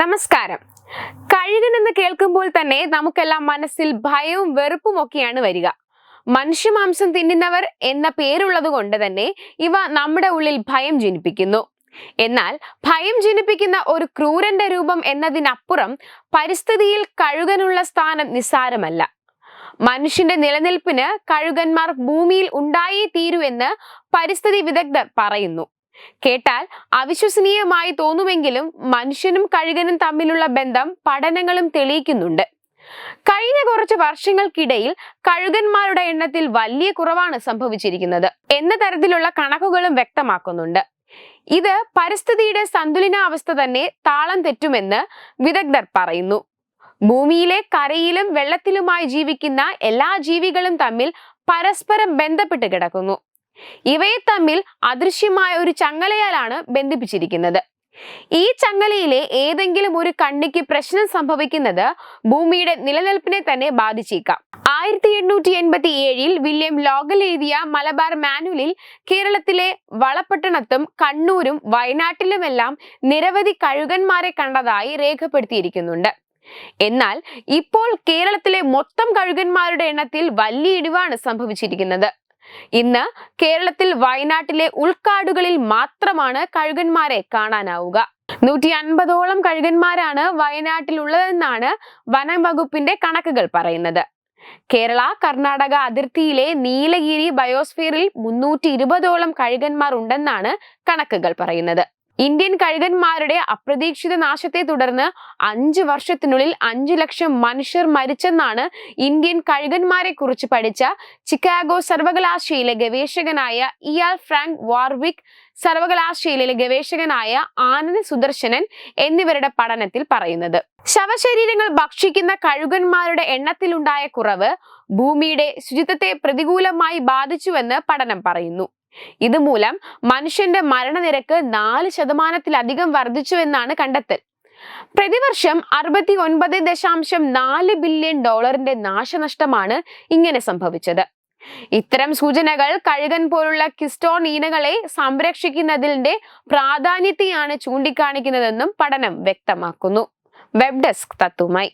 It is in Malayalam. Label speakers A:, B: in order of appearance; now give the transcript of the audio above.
A: നമസ്കാരം. കഴുകൻ എന്ന് കേൾക്കുമ്പോൾ തന്നെ നമുക്കെല്ലാം മനസ്സിൽ ഭയവും വെറുപ്പും ഒക്കെയാണ് വരിക. മനുഷ്യമാംസം തിന്നുന്നവർ എന്ന പേരുള്ളത് കൊണ്ട് തന്നെ ഇവ നമ്മുടെ ഉള്ളിൽ ഭയം ജനിപ്പിക്കുന്നു. എന്നാൽ ഭയം ജനിപ്പിക്കുന്ന ഒരു ക്രൂരന്റെ രൂപം എന്നതിനപ്പുറം പരിസ്ഥിതിയിൽ കഴുകനുള്ള സ്ഥാനം നിസ്സാരമല്ല. മനുഷ്യന്റെ നിലനിൽപ്പിന് കഴുകന്മാർ ഭൂമിയിൽ ഉണ്ടായേ തീരൂ എന്ന് പരിസ്ഥിതി വിദഗ്ധർ പറയുന്നു. കേട്ടാൽ അവിശ്വസനീയമായി തോന്നുമെങ്കിലും മനുഷ്യനും കഴുകനും തമ്മിലുള്ള ബന്ധം പഠനങ്ങളും തെളിയിക്കുന്നുണ്ട്. കഴിഞ്ഞ കുറച്ച് വർഷങ്ങൾക്കിടയിൽ കഴുകന്മാരുടെ എണ്ണത്തിൽ വലിയ കുറവാണ് സംഭവിച്ചിരിക്കുന്നത് എന്ന തരത്തിലുള്ള കണക്കുകളും വ്യക്തമാക്കുന്നുണ്ട്. ഇത് പരിസ്ഥിതിയുടെ സന്തുലനാവസ്ഥ തന്നെ താളം തെറ്റുമെന്ന് വിദഗ്ധർ പറയുന്നു. ഭൂമിയിലെ കരയിലും വെള്ളത്തിലുമായി ജീവിക്കുന്ന എല്ലാ ജീവികളും തമ്മിൽ പരസ്പരം ബന്ധപ്പെട്ട് കിടക്കുന്നു. ഇവയെ തമ്മിൽ അദൃശ്യമായ ഒരു ചങ്ങലയാലാണ് ബന്ധിപ്പിച്ചിരിക്കുന്നത്. ഈ ചങ്ങലയിലെ ഏതെങ്കിലും ഒരു കണ്ണിക്ക് പ്രശ്നം സംഭവിക്കുന്നത് ഭൂമിയുടെ നിലനിൽപ്പിനെ തന്നെ ബാധിച്ചേക്കാം. ആയിരത്തി എണ്ണൂറ്റി എൺപത്തി ഏഴിൽ വില്യം ലോഗൽ എഴുതിയ മലബാർ മാനുവലിൽ കേരളത്തിലെ വളപട്ടണത്തും കണ്ണൂരും വയനാട്ടിലുമെല്ലാം നിരവധി കഴുകന്മാരെ കണ്ടതായി രേഖപ്പെടുത്തിയിരിക്കുന്നുണ്ട്. എന്നാൽ ഇപ്പോൾ കേരളത്തിലെ മൊത്തം കഴുകന്മാരുടെ എണ്ണത്തിൽ വലിയ ഇടിവാണ് സംഭവിച്ചിരിക്കുന്നത്. ഇന്ന് കേരളത്തിൽ വയനാട്ടിലെ ഉൾക്കാടുകളിൽ മാത്രമാണ് കഴുകന്മാരെ കാണാനാവുക. നൂറ്റി അൻപതോളം കഴുകന്മാരാണ് വയനാട്ടിലുള്ളതെന്നാണ് വനം വകുപ്പിന്റെ കണക്കുകൾ പറയുന്നത്. കേരള കർണാടക അതിർത്തിയിലെ നീലഗിരി ബയോസ്ഫിയറിൽ മുന്നൂറ്റി ഇരുപതോളം കഴുകന്മാർ ഉണ്ടെന്നാണ് കണക്കുകൾ പറയുന്നത്. ഇന്ത്യൻ കഴുകന്മാരുടെ അപ്രതീക്ഷിത നാശത്തെ തുടർന്ന് അഞ്ച് വർഷത്തിനുള്ളിൽ അഞ്ചു ലക്ഷം മനുഷ്യർ മരിച്ചെന്നാണ് ഇന്ത്യൻ കഴുകന്മാരെ കുറിച്ച് പഠിച്ച ചിക്കാഗോ സർവകലാശാലയിലെ ഗവേഷകനായ ഇയാൽ ഫ്രാങ്ക് വാർവിക് സർവകലാശാലയിലെ ഗവേഷകനായ ആനന്ദ് സുദർശനൻ എന്നിവരുടെ പഠനത്തിൽ പറയുന്നത്. ശവശരീരങ്ങൾ ഭക്ഷിക്കുന്ന കഴുകന്മാരുടെ എണ്ണത്തിലുണ്ടായ കുറവ് ഭൂമിയുടെ ശുചിത്വത്തെ പ്രതികൂലമായി ബാധിച്ചുവെന്ന് പഠനം പറയുന്നു. ഇതുമൂലം മനുഷ്യന്റെ മരണനിരക്ക് നാല് ശതമാനത്തിലധികം വർദ്ധിച്ചു എന്നാണ് കണ്ടെത്തൽ. പ്രതിവർഷം അറുപത്തി ഒൻപത് ദശാംശം നാല് ബില്യൺ ഡോളറിന്റെ നാശനഷ്ടമാണ് ഇങ്ങനെ സംഭവിച്ചത്. ഇത്തരം സൂചനകൾ കഴുകൻ പോലുള്ള കിസ്റ്റോൺ ഈനകളെ സംരക്ഷിക്കുന്നതിന്റെ പ്രാധാന്യത്തെയാണ് ചൂണ്ടിക്കാണിക്കുന്നതെന്നും പഠനം വ്യക്തമാക്കുന്നു. Web desk തത്തുമായി.